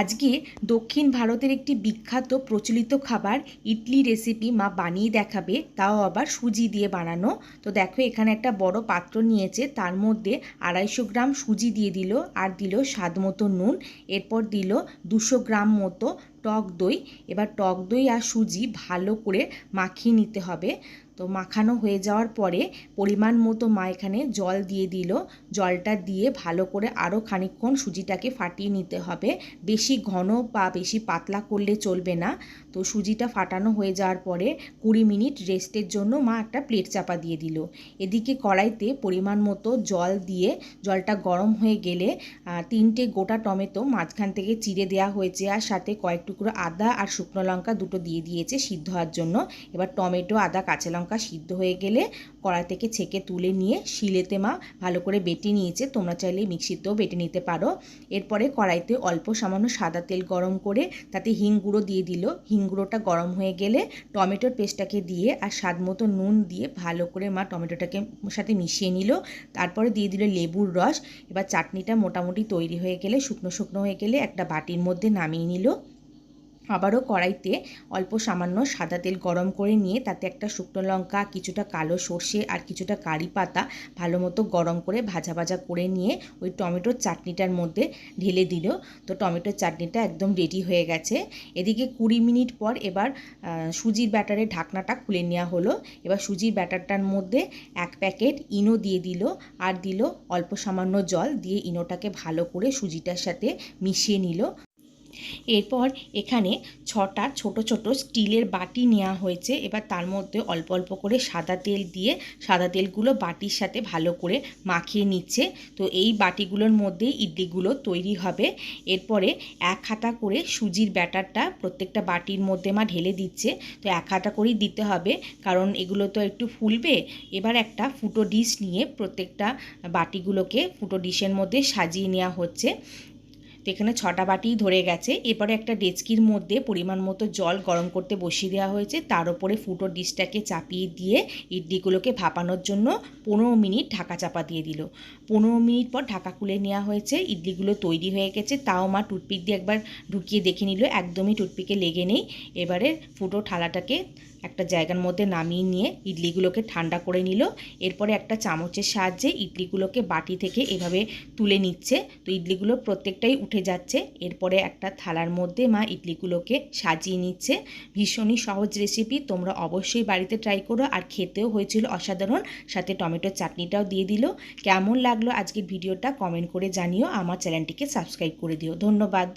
আজকে দক্ষিণ ভারতের একটি বিখ্যাত প্রচলিত খাবার ইডলি রেসিপি মা বানিয়ে দেখাবে, তাও আবার সুজি দিয়ে বানানো। তো দেখো, এখানে একটা বড় পাত্র নিয়েছে, তার মধ্যে আড়াইশো গ্রাম সুজি দিয়ে দিল, আর দিল স্বাদ মতো নুন, এরপর দিল দুশো গ্রাম মতো টক দই। এবার টক দই আর সুজি ভালো করে মাখিয়ে নিতে হবে। তো মাখানো হয়ে যাওয়ার পরে পরিমাণ মতো মা এখানে জল দিয়ে দিল। জলটা দিয়ে ভালো করে আরও খানিকক্ষণ সুজিটাকে ফাটিয়ে নিতে হবে। বেশি ঘন বা বেশি পাতলা করলে চলবে না। তো সুজিটা ফাটানো হয়ে যাওয়ার পরে কুড়ি মিনিট রেস্টের জন্য মা একটা প্লেট চাপা দিয়ে দিল। এদিকে কড়াইতে পরিমাণ মতো জল দিয়ে জলটা গরম হয়ে গেলে তিনটে গোটা টমেটো মাঝখান থেকে চিড়ে দেওয়া হয়েছে আর সাথে কয়েক টুকরো আদা আর শুকনো লঙ্কা দুটো দিয়ে দিয়েছে সিদ্ধ হওয়ার জন্য। এবার টমেটো, আদা, কাঁচা লঙ্কা সিদ্ধ হয়ে গেলে কড়াই থেকে ছেঁকে তুলে নিয়ে শিলেতে মা ভালো করে বেটে নিয়েছে। তোমরা চাইলে মিক্সিতেও বেটে নিতে পারো। এরপরে কড়াইতে অল্প সামান্য সাদা তেল গরম করে তাতে হিং গুঁড়ো দিয়ে দিল। হিং গুঁড়োটা গরম হয়ে গেলে টমেটোর পেস্টটাকে দিয়ে আর স্বাদ মতো নুন দিয়ে ভালো করে মা টমেটোটাকে সাথে মিশিয়ে নিল। তারপরে দিয়ে দিল লেবুর রস। এবার চাটনিটা মোটামুটি তৈরি হয়ে গেলে শুকনো শুকনো হয়ে গেলে একটা বাটির মধ্যে নামিয়ে নিল। আবারও কড়াইতে অল্প সামান্য সাদা তেল গরম করে নিয়ে তাতে একটা শুকনো লঙ্কা, কিছুটা কালো সর্ষে আর কিছুটা কারি পাতা ভালো মতো গরম করে ভাজা ভাজা করে নিয়ে ওই টমেটোর চাটনিটার মধ্যে ঢেলে দিল। তো টমেটোর চাটনিটা একদম রেডি হয়ে গেছে। এদিকে কুড়ি মিনিট পর এবার সুজির ব্যাটারের ঢাকনাটা খুলে নেওয়া হলো। এবার সুজির ব্যাটারটার মধ্যে এক প্যাকেট ইনো দিয়ে দিল আর দিল অল্প সামান্য জল দিয়ে ইনোটাকে ভালো করে সুজিটার সাথে মিশিয়ে নিল। এরপর এখানে ছটা ছোট ছোট স্টিলের বাটি নেওয়া হয়েছে। এবার তার মধ্যে অল্প অল্প করে সাদা তেল দিয়ে সাদা তেলগুলো বাটির সাথে ভালো করে মাখিয়ে নিচ্ছে। তো এই বাটিগুলোর মধ্যেই ইডলিগুলো তৈরি হবে। এরপরে এক হাতা করে সুজির ব্যাটারটা প্রত্যেকটা বাটির মধ্যে মা ঢেলে দিচ্ছে। তো এক হাতা করেই দিতে হবে, কারণ এগুলো তো একটু ফুলবে। এবার একটা ফুটো ডিশ নিয়ে প্রত্যেকটা বাটিগুলোকে ফুটো ডিশের মধ্যে সাজিয়ে নেওয়া হচ্ছে। তো এখানে ছটা বাটি ধরে গেছে। এরপরে একটা ডেচকির মধ্যে পরিমাণ মতো জল গরম করতে বসিয়ে দেওয়া হয়েছে। তার উপরে ফুটো ডিশটাকে চাপিয়ে দিয়ে ইডলিগুলোকে ভাপানোর জন্য পনেরো মিনিট ঢাকা চাপা দিয়ে দিল। পনেরো মিনিট পর ঢাকা খুলে নেওয়া হয়েছে। ইডলিগুলো তৈরি হয়ে গেছে। তাও মা টুথপিক দিয়ে একবার ঢুকিয়ে দেখে নিল। একদমই টুথপিকে লেগে নেই। এবারে ফুটো থালাটাকে একটা জায়গার মধ্যে নামিয়ে নিয়ে ইডলিগুলোকে ঠান্ডা করে নিল। এরপরে একটা চামচের সাহায্যে ইডলিগুলোকে বাটি থেকে এভাবে তুলে নিচ্ছে। তো ইডলিগুলো প্রত্যেকটাই উঠে যাচ্ছে। এরপরে একটা থালার মধ্যে মা ইডলিগুলোকে সাজিয়ে নিচ্ছে। ভীষণই সহজ রেসিপি তোমরা অবশ্যই বাড়িতে ট্রাই করো। আর খেতেও হয়েছিল অসাধারণ। সাথে টমেটো চাটনিটাও দিয়ে দিল। কেমন লাগল আজকের ভিডিওটা কমেন্ট করে জানিও। আমার চ্যানেলটিকে সাবস্ক্রাইব করে দিও। ধন্যবাদ।